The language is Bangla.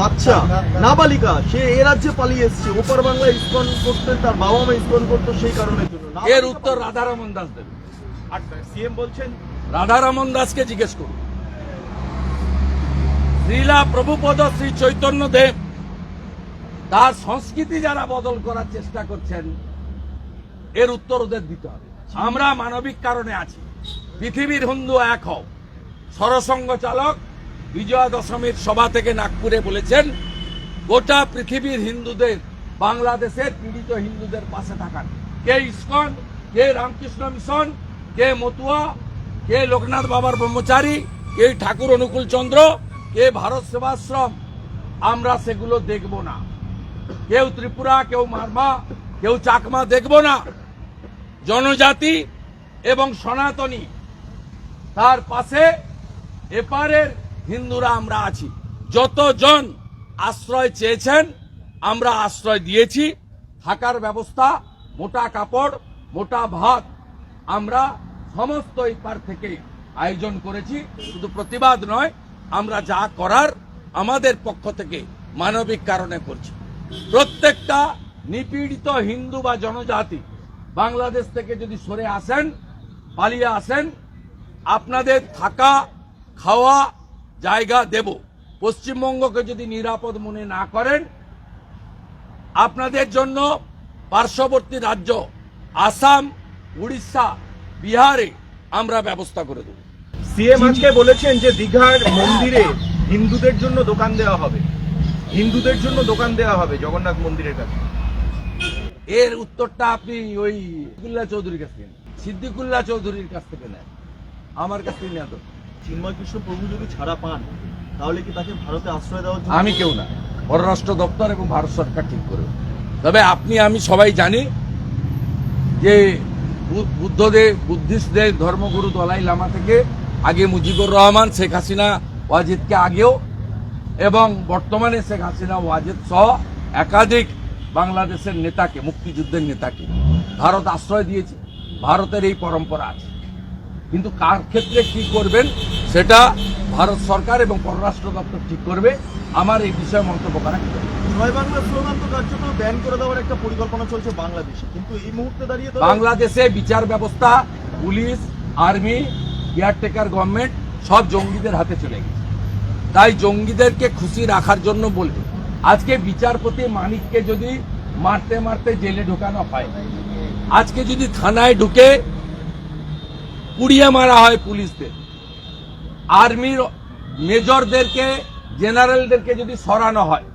বাচ্চা নাবালিকা সে এ রাজ্যে পালিয়ে এসেছে। ওপার বাংলায় ইস্কন করতেন তার বাবা মা ইস্কন করতো সেই কারণের জন্য। এর উত্তর রাধারমন দাস দেবে। সিএম বলছেন? রাধারমন দাসকে জিজ্ঞেস করুন। শ্রীলা প্রভুপদ শ্রী চৈতন্য দেব তার সংস্কৃতি যারা বদল করার চেষ্টা করছেন এর উত্তর ওদের দিতে হবে। আমরা মানবিক কারণে আছি। পৃথিবীর হিন্দু এক হও। সরসঙ্গ চালক বিজয়া দশমীর সভা থেকে নাগপুরে বলেছেন, গোটা পৃথিবীর হিন্দুদের, বাংলাদেশের পীড়িত হিন্দুদের পাশে থাকান কে ইস্কন, কে রামকৃষ্ণ মিশন, কে মতুয়া, কে লোকনাথ বাবার ব্রহ্মচারী, কে ঠাকুর অনুকূল চন্দ্র, কে ভারত সেবাশ্রম, আমরা সেগুলো দেখব না। কেউ ত্রিপুরা, কেউ মারমা, কেউ চাকমা দেখব না। জনজাতি এবং সনাতনী তার পাশে এপারের হিন্দুরা আমরা আছি। যতজন আশ্রয় চেয়েছেন, আমরা আশ্রয় দিয়েছি। থাকার ব্যবস্থা, মোটা কাপড়, মোটা ভাত আমরা সমস্ত এপার থেকে আয়োজন করেছি। শুধু প্রতিবাদ নয়, আমরা যা করার আমাদের পক্ষ থেকে মানবিক কারণে করছি। প্রত্যেকটা নিপীড়িত হিন্দু বা জনজাতি বাংলাদেশ থেকে যদি সরে আসেন, পালিয়ে আসেন, আপনাদের থাকা, খাওয়া জায়গা দেব। পশ্চিমবঙ্গকে যদি নিরাপদ মনে না করেন আপনাদের জন্য পার্শ্ববর্তী রাজ্য আসাম উড়িষ্যা বিহারে আমরা ব্যবস্থা করে দেব। সিএম আজকে বলেছেন যে দীঘার মন্দিরে হিন্দুদের জন্য দোকান দেওয়া হবে। হিন্দুদের জন্য দোকান দেওয়া হবে জগন্নাথ মন্দিরের কাছে। এর উত্তরটা আপনি ওই চৌধুরীর কাছ থেকে। সিদ্দিকুল্লাহ চৌধুরীর কাছ থেকে নেন। আমার কাছ থেকে নেওয়া। চিন্ময় কৃষ্ণ যদি ছাড়া পান, তাহলে কি তাকে ভারতে আশ্রয় দেওয়ার জন্য? আমি কেউ না। পররাষ্ট্র দপ্তর এবং ভারত সরকার ঠিক করবে তবে আপনি, আমি সবাই জানি যে বুদ্ধদেব বুদ্ধিস্টদের, ধর্মগুরু দলাই লামা থেকে আগে মুজিবুর রহমান, শেখ হাসিনা, ওয়াজিদকে আগেও এবং বর্তমানে শেখ হাসিনা, ওয়াজিদ সহ একাধিক বাংলাদেশের নেতাকে, মুক্তিযুদ্ধের নেতাকে ভারত আশ্রয় দিয়েছে। ভারতের এই পরম্পরা আছে। কিন্তু কার ক্ষেত্রে কি করবেন সেটা ভারত সরকার এবং পররাষ্ট্র দপ্তর ঠিক করবে। আমার এই বিষয়ে মন্তব্য করা জয় বাংলা স্লোগান তো কার্যত ব্যান করে দেওয়ার একটা পরিকল্পনা চলছে বাংলাদেশে। কিন্তু এই মুহূর্তে দাঁড়িয়ে বাংলাদেশে বিচার ব্যবস্থা পুলিশ আর্মি কেয়ারটেকার গভর্নমেন্ট সব জঙ্গিদের হাতে চলে গেছে। তাই জঙ্গিদেরকে খুশি রাখার জন্য বলবে আজকে বিচারপতি মানিককে যদি মারতে মারতে জেলে ঢোকানো হয় আজকে যদি থানায় ঢুকে পুড়িয়ে মারা হয় পুলিশদের। আর্মির মেজরদেরকে জেনারেলদেরকে যদি সরানো হয়